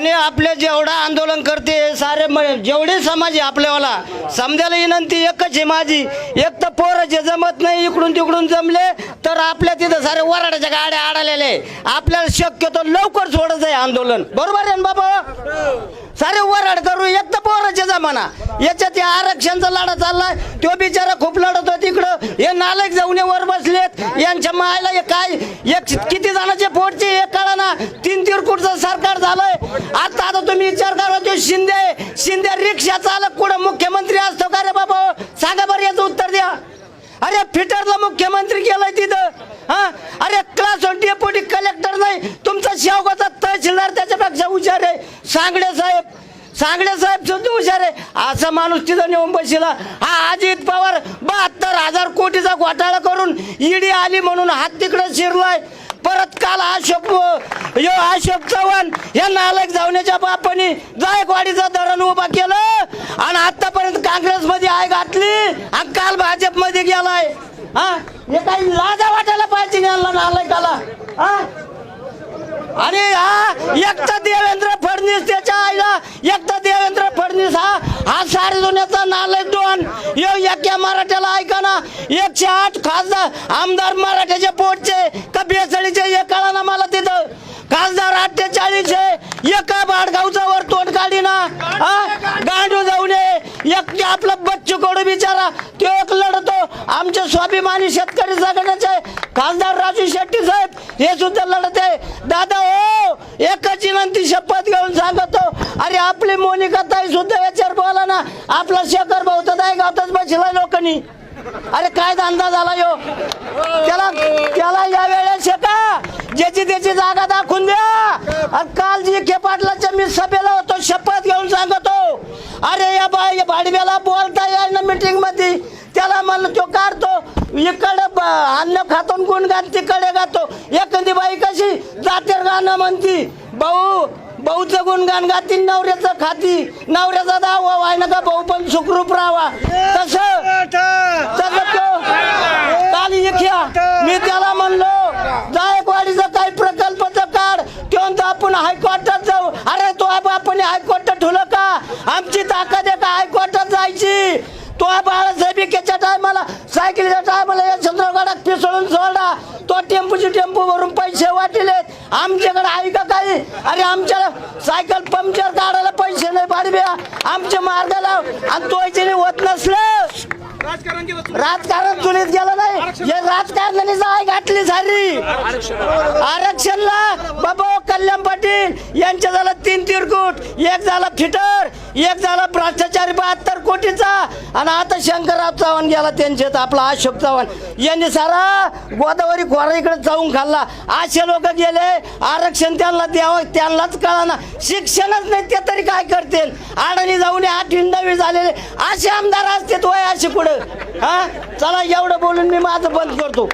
आणि आपले जेवढा आंदोलन करते सारे जेवढे समाज आहे आपल्यावाला समजायला विनंती एकच आहे माझी एक तर पोरं जे जमत नाही इकडून तिकडून जमले तर आपल्या तिथं सारे वराड्याच्या गाड्या आडालेले आहे. आपल्याला शक्यतो लवकर सोडत आहे आंदोलन बरोबर आहे ना बाबा सारे वराड करू एक तर पोराचे जमाना. याच्यात या आरक्षणचा लढा चाललाय. तो बिचारा खूप लढत होता तिकडं. हे नालक जाऊन वर बसलेत. यांच्या मायला हे काय? एक किती जणांचे पोटचे हे कळा ना तीन तिरकुटचं सरकार झालंय. आता आता तुम्ही विचार करा तो शिंदे शिंदे रिक्षा चालक कुठं मुख्यमंत्री असतो का रे बाबा? सांगा बरं याचं उत्तर द्या. अरे फिटरला मुख्यमंत्री केलाय तिथं. हा? अरे क्लास वन डेप्युटी कलेक्टर नाही. तुमचा शेवगाचा तहसीलदार त्याच्यापेक्षा हुशार आहे. सांगडे साहेब सांगडे साहेब समजू हुशार आहे. असा माणूस तिथं नेऊन बसला. हा अजित पवार बहात्तर हजार कोटीचा घोटाळा करून ईडी आली म्हणून हात तिकडे शिरलाय. परत काल अशोक यो अशोक चव्हाण या नालक जावण्याच्या बापानी जायकवाडीचं धरण उभा केलं आणि आतापर्यंत काँग्रेसमध्ये आय घातली आणि काल भाजपमध्ये गेलाय. हा? हे काही लाजा वाटायला पाहिजे यांना नालायकाला आणि हा एकटा देवेंद्र फडणवीस त्याच्या आईला एकटा देवेंद्र फडणवीस हा हा सारे दुनियाचा नालक दोन. यो एका मराठ्याला ऐका ना एकशे आठ खासदार आमदार मराठ्याचे पोटचे का बेसळीचे हे कळा ना मला तिथं. खासदार अठ्ठेचाळीस आहे एका बाडगावचा वर तोंड काढी ना. हा गांडू जाऊ नये. एक आपलं बच्चू कडू बिचारा तो एक लढतो. आमचे स्वाभिमानी शेतकरी जगण्याचे खासदार राजू शेट्टी साहेब हे सुद्धा लढत. आहे दादा शपथ घेऊन सांगतो. अरे आपली मोनिका ताई सुद्धा याच्यावर बोला ना? आपला शेखर भाऊ तर नाही गावतच बसला लोकांनी. अरे काय धंदा झाला यो? त्याला त्याला या वेळेस शेका ज्याची त्याची जागा दाखवून द्या. आणि काल जी के पाटलाच्या मी सभेला होतो शपथ घेऊन सांगतो. अरे या बा या भाडव्याला बोलता याय ना मीटिंगमध्ये त्याला म्हणलं तो काढतो. इकडे अन्न खातून गुण गुणगान तिकडे गातो. एखादी बाई कशी? जातेर गाणं म्हणती. भाऊ भाऊचं गुणगान गातील नवऱ्याचं खाती. नवऱ्याचा दावा व्हाय नका भाऊ पण सुखरूप राहावा. तसं काल इख्या मी त्याला म्हणलो जायकवाडीचा काही प्रकल्पाचं काढ. तो आपण हायकोर्टात जाऊ? अरे तो आप- आपण हायकोर्टात ठेवलं का? आमची ताकद आहे का हायकोर्टात जायची? तो बाळासाहेबिकेच्या टायमाला सायकलीच्या टायमाला या चंद्रगडात पिसळून सोडा. तो टेम्पूची टेम्पू भरून पैसे वाटिलेत. आमच्याकडे आहे का काही? अरे आमच्या सायकल पंक्चर काढायला पैसे नाही पाडव्या आमच्या मार्गाला आणि तो याच्याने होत नसलं. राजकारण चुलीत गेलं नाही. हे राजकारणाने जाय घातली सारी. आरक्षणला बाबा कल्याण पाटील यांच्या झाला तीन तिरकुट एक झाला फिटर एक झाला भ्रष्टाचारी बहात्तर कोटीचा. आणि आता शंकरराव चव्हाण गेला त्यांच्यात आपला अशोक चव्हाण. यांनी सारा गोदावरी खोरा इकडे जाऊन खाल्ला. असे लोक गेले. आरक्षण त्यांना द्यावं त्यांनाच कळाना. शिक्षणच नाही ते तरी काय करतील? आडणी जाऊन आठवी नववी झालेले असे आमदार असते तो असे पुढं. हा? चला एवढं बोलून मी माझं बंद करतो.